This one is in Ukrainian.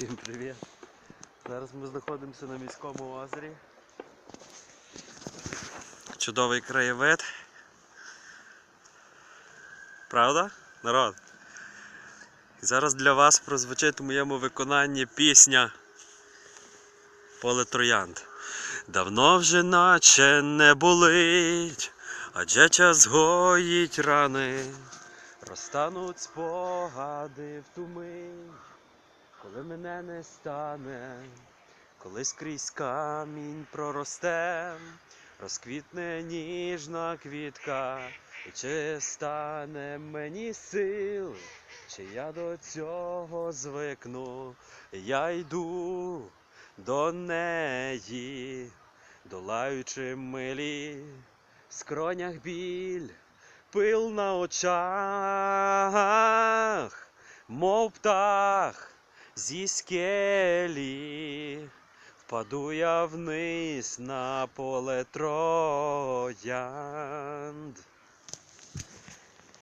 Всім привіт! Зараз ми знаходимося на міському озері. Чудовий краєвид. Правда, народ? І зараз для вас прозвучить в моєму виконанні пісня Поле Троянд. Давно вже наче не болить, адже час гоїть рани, розтануть спогади в ту мить коли мене не стане, коли скрізь камінь проросте, розквітне ніжна квітка, і чи стане мені сил, чи я до цього звикну, я йду до неї, долаючи милі, в скронях біль, пил на очах, мов птах зі скелі, впаду я вниз на поле троянд.